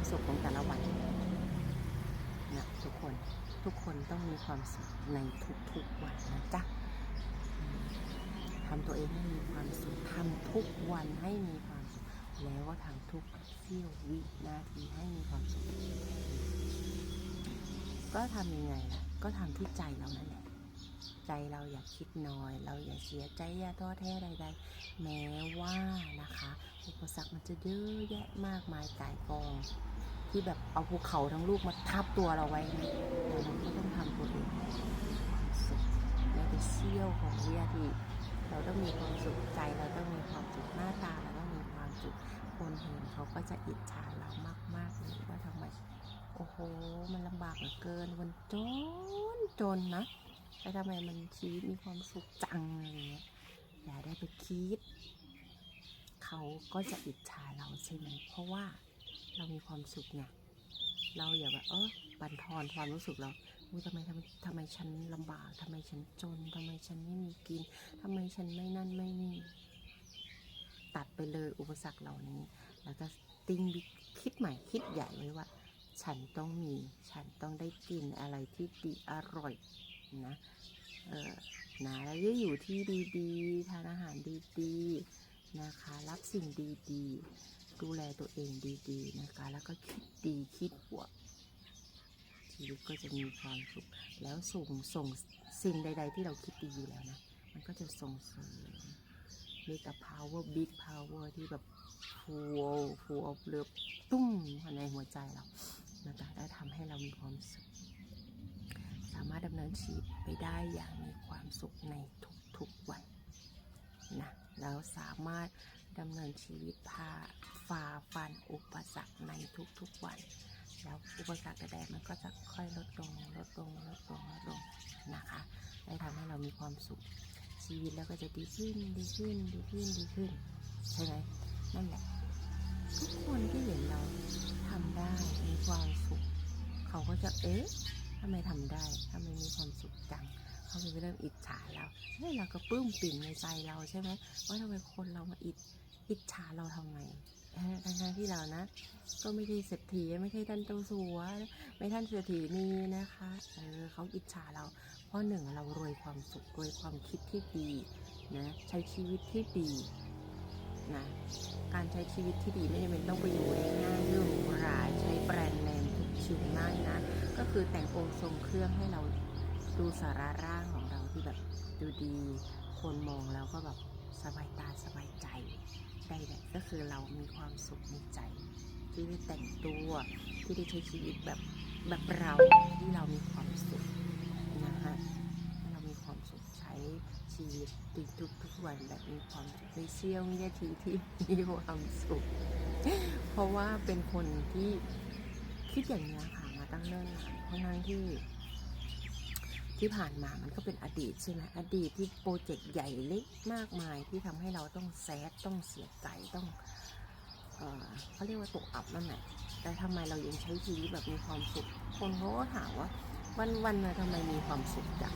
ความสุขของแต่ละวันนะทุกคนทุกคนต้องมีความสุขในทุกๆวันนะจ๊ะทำตัวเองให้มีความสุขทำทุกวันให้มีความสุขแล้วก็ทำทุกเสี้ยววินาทีให้มีความสุขก็ทำยังไงล่ะก็ทำที่ใจเรานั่นแหละใจเราอย่าคิดน้อย เราอย่าเสียใจอย่าท้อแท้ใดๆ แม้ว่านะคะ อุปสรรคมันจะเยอะแยะมากมายกายกอง ที่แบบเอาภูเขาทั้งลูกมาทับตัวเราไว้นะแต่เราก็ต้องทำตัวเองให้มีความสุขแม้แต่เสี้ยวของวินาทีเราต้องมีความสุขใจเราต้องมีความสุขหน้าตาเราต้องมีความสุขคนเห็นเขาก็จะอิจฉาเรามาก ๆเลยว่าทำไมโอ้โห มันลำบากเหลือเกินมันจนจนนะแต่ทำไมมันชีวิตมีความสุขจังอะไรอย่างเงี้ยอย่าได้ไปคิด เขาก็จะอิจฉาเราใช่ไหมเพราะว่า เรามีความสุขไงเราอย่าแบบเออบันทอนความรู้สึกเราอุ๊ยทำไมทำไมทำไมฉันลำบากทำไมฉันจนทำไมฉันไม่มีกินทำไมฉันไม่นั่นไม่นี่ ตัดไปเลยอุปสรรคเหล่านี้ แล้วก็ติ้งคิดใหม่คิดใหญ่ไว้ว่า ฉันต้องมี ฉันต้องได้กินอะไรที่ดีอร่อยนะเออนะแล้วก็อยู่ที่ดีๆทานอาหารดีๆนะคะ รับสิ่งดีๆ ดูแลตัวเองดี ๆ นะคะ แล้วก็คิดดีคิดบวกชีวิตก็จะมีความสุข แล้วส่งส่งสิ่งใด ๆ ที่เราคิดดีอยู่แล้วนะ มันก็จะส่งเสริมมีแต่ power big power ที่แบบ full full of love ตุ้มในหัวใจเรานะคะได้ทำให้เรามีความสุข สามารถดำเนินชีวิตไปได้อย่างมีความสุขในทุกๆวันนะแล้วสามารถ ดำเนินชีวิตพาฝ่าฟันอุปสรรคในทุกๆวัน แล้วอุปสรรคใดๆมันก็จะค่อยลดลงลดลงลดลงลดลงนะคะได้ทำให้เรามีความสุข ชีวิตแล้วก็จะดีขึ้นดีขึ้นดีขึ้นดีขึ้นใช่ไหมนั่นแหละทุกคนที่เห็นเราทำได้มีความสุข เขาก็จะเอ๊ะทำไมทำได้ทำไมมีความส จังเขาจะเริ่มอิจฉาเราเฮ้ยเราก็ปลื้มปิ่มในใจเราใช่ไหมว่าทำไมคนเรามาอิจอิจฉาเราทำไมทั้งๆที่เรานะ ก็ไม่ใช่เศรษฐีไม่ใช่ท่านเจ้าสัวไม่ท่านเศรษฐีนี่นะคะเออเขาอิจฉาเรา เพราะหนึ่งเรารวยความสุขรวยความคิดที่ดีนะใช้ชีวิตที่ดีนะการใช้ชีวิตที่ดีไม่จำเป็นต้องไปอยู่ในห้างหรูหราใช้แบรนด์เนมทุกชิ้นไม่นะ ก็คือแต่งองค์ทรงเครื่องให้เรา ดูสาระร่างของเราที่แบบดูดี คนมองแล้วก็แบบสบายตาสบายใจได้แบบก็คือเรามีความสุขในใจ ที่ได้แต่งตัวที่ได้ใช้ชีวิตแบบแบบเราที่เรามีความสุขนะคะเรามีความสุขใช้ชีวิตทุกทุกทุกวันแบบมีความสุขในเสี้ยววินาทีที่มีความสุข เพราะว่าเป็นคนที่คิดอย่างนี้ค่ะมาตั้งเนิ่นนานเพราะนั้นที่ ที่ผ่านมามันก็เป็นอดีตใช่ไหมอดีตที่โปรเจกต์ใหญ่เล็กมากมายที่ทำให้เราต้องแซดต้องเสียใจต้องเออเขาเรียกว่าตกอับนั่นแหละแต่ทำไมเรายังใช้ชีวิตแบบมีความสุข คนเขาก็ถามว่าวันวันๆน่ะทำไมมีความสุขจัง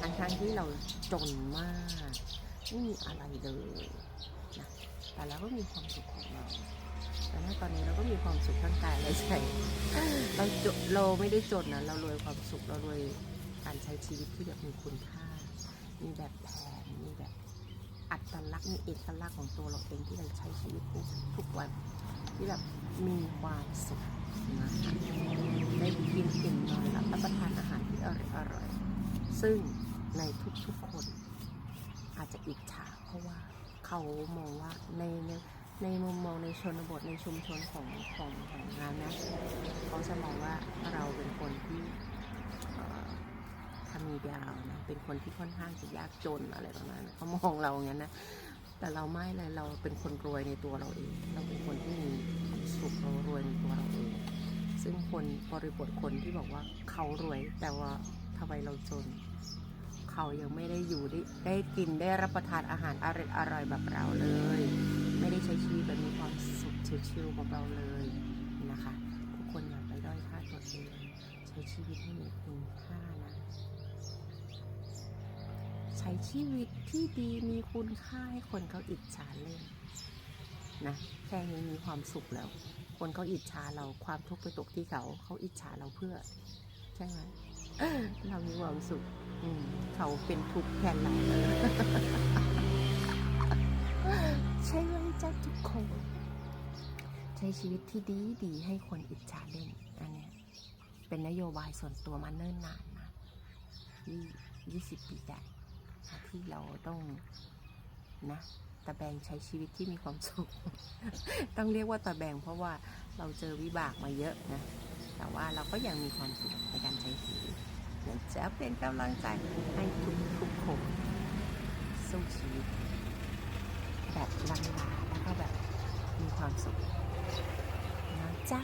ทั้งทั้งที่เราจนมากไม่มีอะไรเลยนะแต่เราก็มีความสุขของเราแต่ณตอนนี้เราก็มีความสุขทั้งกายและใจเราจเราไม่ได้จนนะเรารวยความสุขเรารวย การใช้ชีวิตที่แบบมีคุณค่า มีแบบแผน มีแบบอัตลักษณ์มีเอกลักษณ์ของตัวเราเองที่เราใช้ชีวิตทุกทุกวัน ที่แบบมีความสุขนะคะได้กินอิ่มนอนหลับรับประทานอาหารที่อร่อยอร่อย ซึ่งในทุกๆคน อาจจะอิจฉาเพราะว่าเขามองว่าในในในมุมมองในชนบทในชุมชนของของของงานนะเขาจะมองว่าเราเป็นคนที่ ทำมีดาวนะเป็นคนที่ค่อนข้างจะยากจนอะไรประมาณนั้นเขามองเราอย่างนั้นนะแต่เราไม่เลยเราเป็นคนรวยในตัวเราเอง เราเป็นคนที่มีสุขเรารวยในตัวเราเอง ซึ่งคนบริบทคนที่บอกว่าเขารวยแต่ว่าทำไมเราจน เขายังไม่ได้อยู่ได้ได้กินได้รับประทานอาหารอร่อยอร่อยแบบเราเลย ไม่ได้ใช้ชีวิตแบบมีความสุขชิวๆแบบเราเลยนะคะทุกคนอย่าไปด้อยค่าตัวเองใช้ชีวิตให้มีคุณค่านะ ช้ชีวิตที่ดีมีคุณค่าให้คนเขาอิจฉาเล่นนะแค่นี้มีความสุขแล้ว คนเขาอิจฉาเราความทุกข์ไปตกที่เขา เขาอิจฉาเราเพื่อ ใช่ไหมเรามีความสุขเขาเป็นทุกข์แทนเราใช่ไหมจ้าทุกคนใช้ชีวิตที่ดีดีให้คนอิจฉาเล่นอันนี้เป็นนโยบายส่วนตัวมาเนิ่นนานนะยี่สิบปีได้ ที่เราต้องนะตะแบงใช้ชีวิตที่มีความสุข ต้องเรียกว่าตะแบงเพราะว่าเราเจอวิบากมาเยอะนะ แต่ว่าเราก็ยังมีความสุขในการใช้ชีวิตจะเป็นกำลังใจให้ทุกทุกคนสู้ชีวิตแบบลังลาแล้วก็แบบมีความสุขนะจ๊ะ